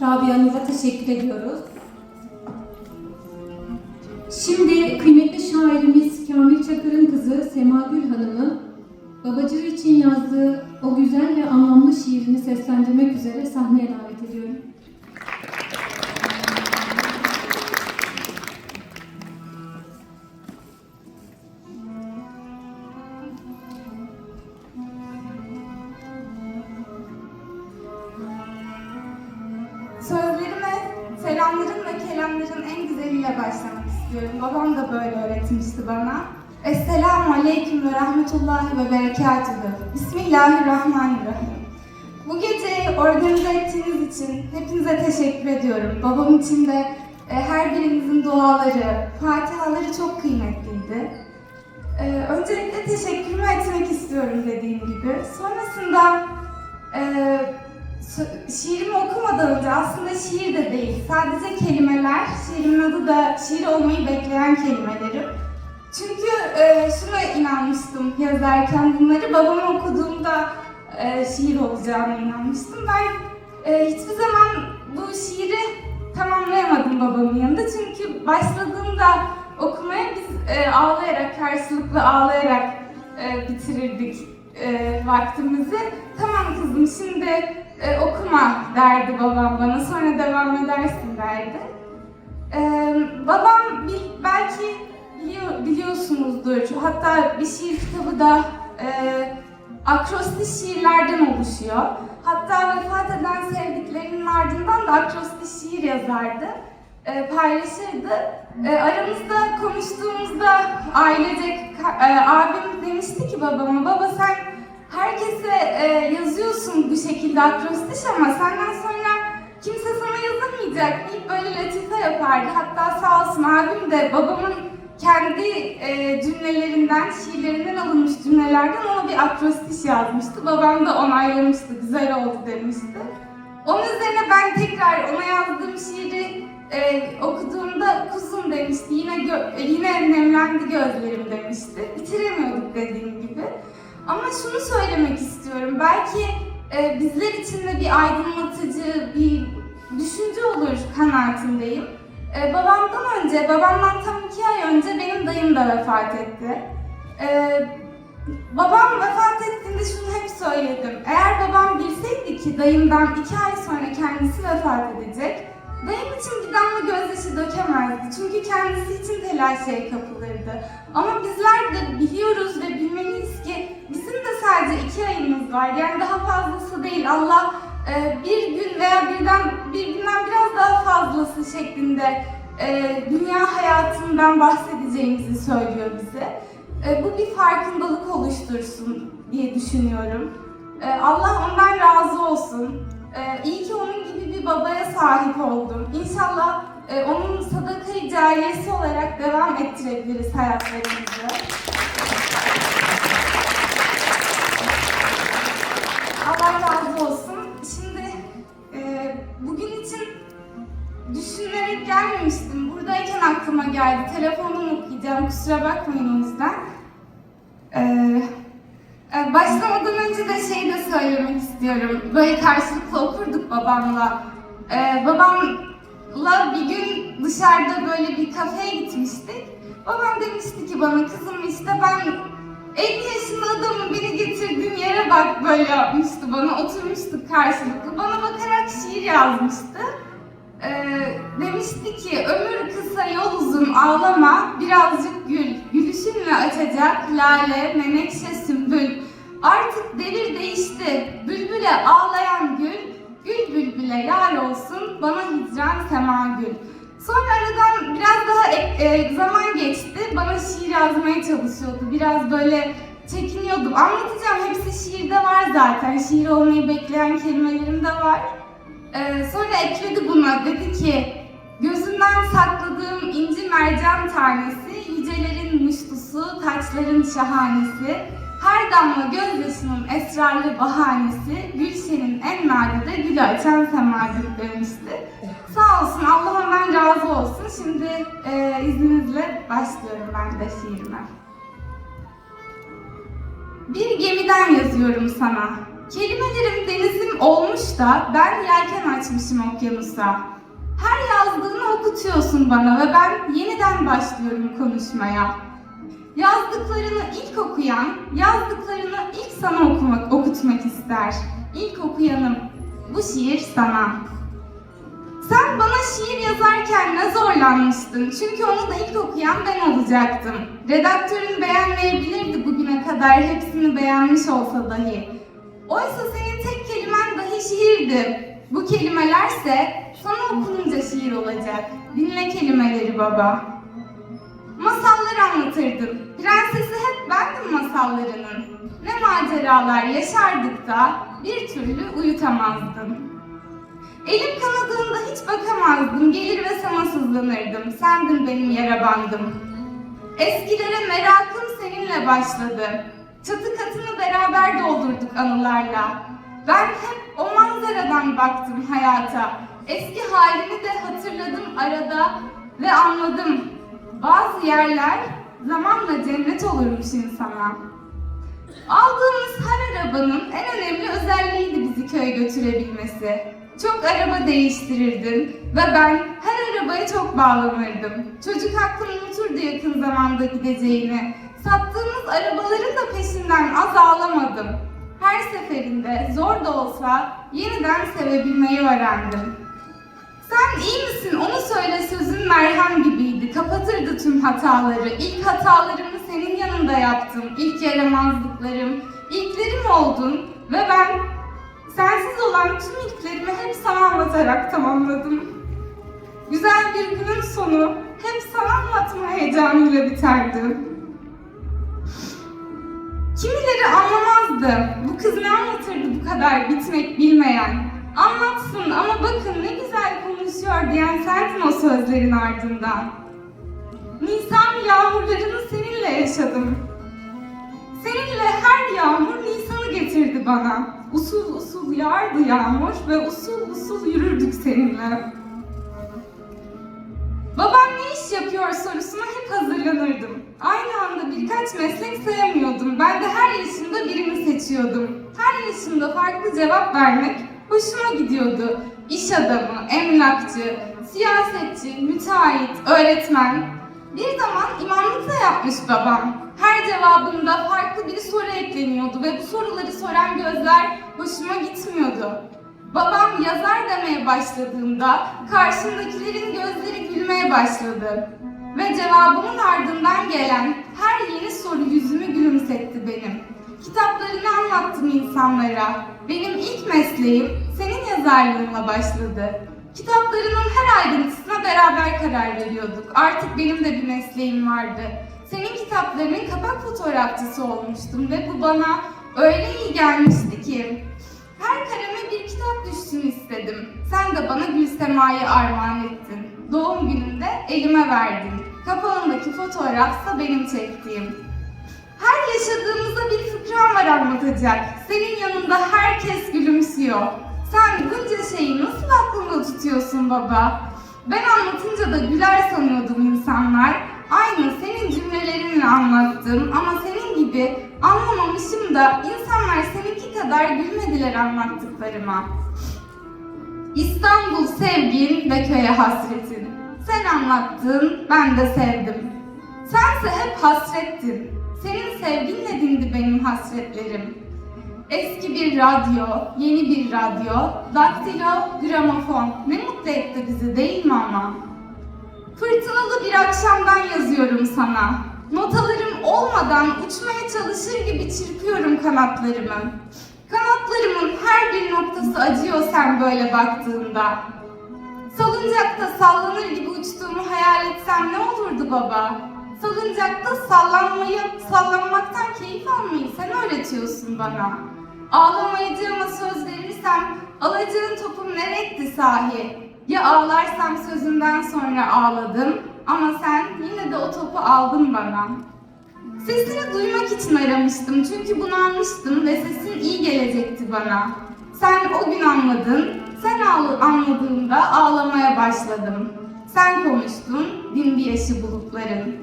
Rabia Nur'a teşekkür ediyoruz. Şimdi kıymetli şairimiz Kamil Çakır'ın kızı Sema Gül Hanım'ı babacığı için yazdığı o güzel ve anlamlı şiirini seslendirmek üzere sahneye davet ediyorum. Güzeliyle başlamak istiyorum. Babam da böyle öğretmişti bana. Esselamu Aleyküm ve Rahmetullahi ve Berekatühü. Bismillahirrahmanirrahim. Bu geceyi organize ettiğiniz için hepinize teşekkür ediyorum. Babam için de e, her birinizin duaları, fatihaları çok kıymetliydi. E, öncelikle teşekkürümü etmek istiyorum dediğim gibi. Sonrasında e, Şiirimi okumadan önce aslında şiir de değil, sadece kelimeler. Şiirimin adı da şiir olmayı bekleyen kelimelerim. Çünkü e, şuna inanmıştım yazarken bunları. Babam okuduğumda e, şiir olacağına inanmıştım. Ben e, hiçbir zaman bu şiiri tamamlayamadım babamın yanında. Çünkü başladığımda okumaya biz e, ağlayarak, karşılıklı ağlayarak e, bitirirdik e, vaktimizi. Tamam kızım şimdi e, okuma derdi babam bana. Sonra devam edersin derdi. E, babam bil- belki biliyor, biliyorsunuzdur. Hatta bir şiir kitabı da e, akrostiş şiirlerden oluşuyor. Hatta vefat eden sevdiklerinin ardından da akrostiş şiir yazardı. E, paylaşırdı. E, aramızda konuştuğumuzda ailecek e, abim demişti ki babama baba sen herkese e, yazıyorsun bu şekilde akrostiş ama senden sonra kimse sana yazamayacak deyip böyle latife yapardı. Hatta sağ olsun abim de babamın kendi e, cümlelerinden, şiirlerinden alınmış cümlelerden ona bir akrostiş yazmıştı. Babam da onaylamıştı, güzel oldu demişti. Onun üzerine ben tekrar ona yazdığım şiiri e, okuduğumda kuzum demişti. Yine gö- yine nemlendi gözlerim demişti. Bitiremiyorduk dediğim gibi. Ama şunu söylemek istiyorum. Belki e, bizler için de bir aydınlatıcı, bir düşünce olur kanaatindeyim. E, babamdan önce, babamdan tam iki ay önce benim dayım da vefat etti. E, babam vefat ettiğinde şunu hep söyledim. Eğer babam bilseydi ki dayımdan iki ay sonra kendisi vefat edecek, dayım için bir damla gözyaşı dökemezdi. Çünkü kendisi için telaşeye kapılırdı. Ama bizler de biliyoruz ve bilmeliyiz ki sadece iki ayımız var. Yani daha fazlası değil. Allah e, bir gün veya birden bir günden biraz daha fazlası şeklinde e, dünya hayatından bahsedeceğimizi söylüyor bize. E, bu bir farkındalık oluştursun diye düşünüyorum. E, Allah ondan razı olsun. E, iyi ki onun gibi bir babaya sahip oldum. İnşallah e, onun sadaka-i olarak devam ettirebiliriz hayatlarımızı. Olsun. Şimdi e, bugün için düşünerek gelmemiştim. Buradayken aklıma geldi. Telefondan okuyacağım. Kusura bakmayın o yüzden. E, e, başlamadan önce de şey de söylemek istiyorum. Böyle karşılıklı okurduk babamla. E, babamla bir gün dışarıda böyle bir kafeye gitmiştik. Babam demişti ki bana kızım işte ben 50 yaşında adamın beni getirdiğin yere bak böyle yapmıştı bana. Oturmuştuk karşılıklı. Bana bakarak şiir yazmıştı. Ee, demişti ki ömür kısa yol uzun ağlama birazcık gül. Gülüşünle açacak lale menekşe sümbül. Artık devir değişti. Bülbüle ağlayan gül. Gül bülbüle yar olsun bana hicran sema gül. Sonra aradan biraz daha e- e, zaman geçti. Bana şiir yazmaya çalışıyordu. Biraz böyle çekiniyordum. Anlatacağım hepsi şiirde var zaten. Şiir olmayı bekleyen kelimelerim de var. Ee, sonra ekledi buna. Dedi ki gözünden sakladığım inci mercan tanesi, yücelerin muştusu, taçların şahanesi, her damla gözyaşının esrarlı bahanesi, Gülşen'in en nadide gülü açan semacık demişti. Sağ olsun, Allah ondan razı olsun. Şimdi e, izninizle başlıyorum ben de şiirime. Bir gemiden yazıyorum sana. Kelimelerim denizim olmuş da ben yelken açmışım okyanusa. Her yazdığını okutuyorsun bana ve ben yeniden başlıyorum konuşmaya. Yazdıklarını ilk okuyan, yazdıklarını ilk sana okumak, okutmak ister. İlk okuyanım. Bu şiir sana. Sen bana şiir yazarken ne zorlanmıştın? Çünkü onu da ilk okuyan ben olacaktım. Redaktörün beğenmeyebilirdi bugüne kadar hepsini beğenmiş olsa dahi. Oysa senin tek kelimen dahi şiirdi. Bu kelimelerse sana okununca şiir olacak. Dinle kelimeleri baba. Masallar anlatırdım. Prensesi hep bendim masallarının. Ne maceralar yaşardık da bir türlü uyutamazdım. Elim kanadığında hiç bakamazdım. Gelir ve sana sızlanırdım. Sendin benim yara bandım. Eskilere merakım seninle başladı. Çatı katını beraber doldurduk anılarla. Ben hep o manzaradan baktım hayata. Eski halini de hatırladım arada ve anladım. Bazı yerler zamanla cennet olurmuş insana. Aldığımız her arabanın en önemli özelliğiydi bizi köye götürebilmesi. Çok araba değiştirirdin ve ben her arabaya çok bağlanırdım. Çocuk aklım unuturdu yakın zamanda gideceğini. Sattığımız arabaların da peşinden az ağlamadım. Her seferinde zor da olsa yeniden sevebilmeyi öğrendim. Sen iyi misin onu söyle sözün merhem gibiydi. Kapatırdı tüm hataları. İlk hatalarımı senin yanında yaptım. İlk yaramazlıklarım. İlklerim oldun ve ben olan tüm ilklerimi hep sana anlatarak tamamladım. Güzel bir günün sonu hep sana anlatma heyecanıyla biterdi. Kimileri anlamazdı. Bu kız ne anlatırdı bu kadar bitmek bilmeyen. Anlatsın ama bakın ne güzel konuşuyor diyen sendin o sözlerin ardından. Nisan yağmurlarını seninle yaşadım. Seninle her yağmur Nisan'ı getirdi bana. Usul usul yağardı yağmur ve usul usul yürürdük seninle. Babam ne iş yapıyor sorusuna hep hazırlanırdım. Aynı anda birkaç meslek sayamıyordum. Ben de her yaşımda birini seçiyordum. Her yaşımda farklı cevap vermek hoşuma gidiyordu. İş adamı, emlakçı, siyasetçi, müteahhit, öğretmen. Bir zaman imamlık da yapmış babam. Her cevabında farklı bir soru ekleniyordu ve bu soruları soran gözler hoşuma gitmiyordu. Babam yazar demeye başladığında karşımdakilerin gözleri gülmeye başladı. Ve cevabımın ardından gelen her yeni soru yüzümü gülümsetti benim. Kitaplarını anlattım insanlara. Benim ilk mesleğim senin yazarlığınla başladı. Kitaplarının her ayrıntısına beraber karar veriyorduk. Artık benim de bir mesleğim vardı. Senin kitaplarının kapak fotoğrafçısı olmuştum ve bu bana öyle iyi gelmişti ki her kareme bir kitap düşsün istedim. Sen de bana Gülsema'yı armağan ettin. Doğum günümde elime verdin. Kapağındaki fotoğrafsa benim çektiğim. Her yaşadığımızda bir fıkran var anlatacak. Senin yanında herkes gülümsüyor. Sen bunca şeyi nasıl aklında tutuyorsun baba? Ben anlatınca da güler sanıyordum insanlar. Aynı senin cümlelerinle anlattım ama senin gibi anlamamışım da insanlar seninki kadar gülmediler anlattıklarıma. İstanbul sevgin ve köye hasretin. Sen anlattın, ben de sevdim. Sense hep hasrettin. Senin sevginle dindi benim hasretlerim. Eski bir radyo, yeni bir radyo, daktilo, gramofon. Ne mutlu etti bizi değil mi ama? Fırtınalı bir akşamdan yazıyorum sana. Notalarım olmadan uçmaya çalışır gibi çırpıyorum kanatlarımı. Kanatlarımın her bir noktası acıyor sen böyle baktığında. Salıncakta sallanır gibi uçtuğumu hayal etsem ne olurdu baba? Salıncakta sallanmayı, sallanmaktan keyif almayı sen öğretiyorsun bana. Ağlamayacağıma söz verirsem alacağın topum neretti sahi? Ya ağlarsam sözünden sonra ağladım ama sen yine de o topu aldın bana. Sesini duymak için aramıştım çünkü bunu anmıştım ve sesin iyi gelecekti bana. Sen o gün anladın, sen anladığında ağlamaya başladım. Sen konuştun, bin bir yaşı bulutların.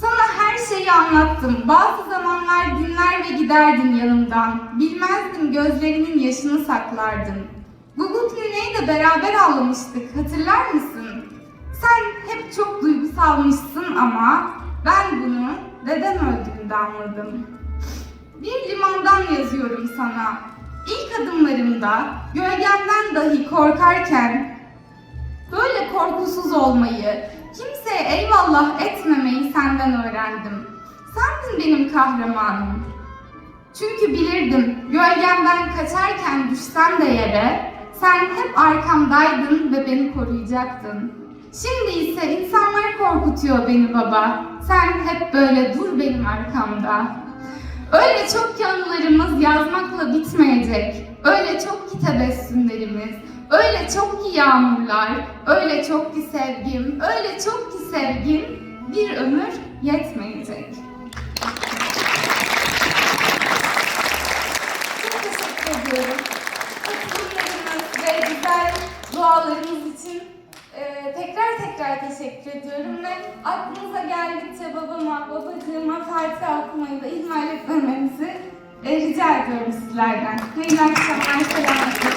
Sana her şeyi anlattım. Bazı zamanlar dinler ve giderdin yanımdan. Bilmezdim gözlerinin yaşını saklardın. Google de beraber ağlamıştık. Hatırlar mısın? Sen hep çok duygusalmışsın ama ben bunu deden öldüğünde anladım. Bir limandan yazıyorum sana. İlk adımlarımda gölgemden dahi korkarken böyle korkusuz olmayı, kimseye eyvallah etmemeyi senden öğrendim. Sendin benim kahramanım. Çünkü bilirdim gölgemden kaçarken düşsem de yere sen hep arkamdaydın ve beni koruyacaktın. Şimdi ise insanlar korkutuyor beni baba. Sen hep böyle dur benim arkamda. Öyle çok ki anılarımız yazmakla bitmeyecek. Öyle çok ki tebessümlerimiz. Öyle çok ki yağmurlar. Öyle çok ki sevgim. Öyle çok ki sevgim. Bir ömür yetmeyecek. Aklınıza geldikçe babama, babacığıma Fatiha okumayı da ihmal etmemenizi e, rica ediyorum sizlerden. Hayırlı akşamlar, selametle.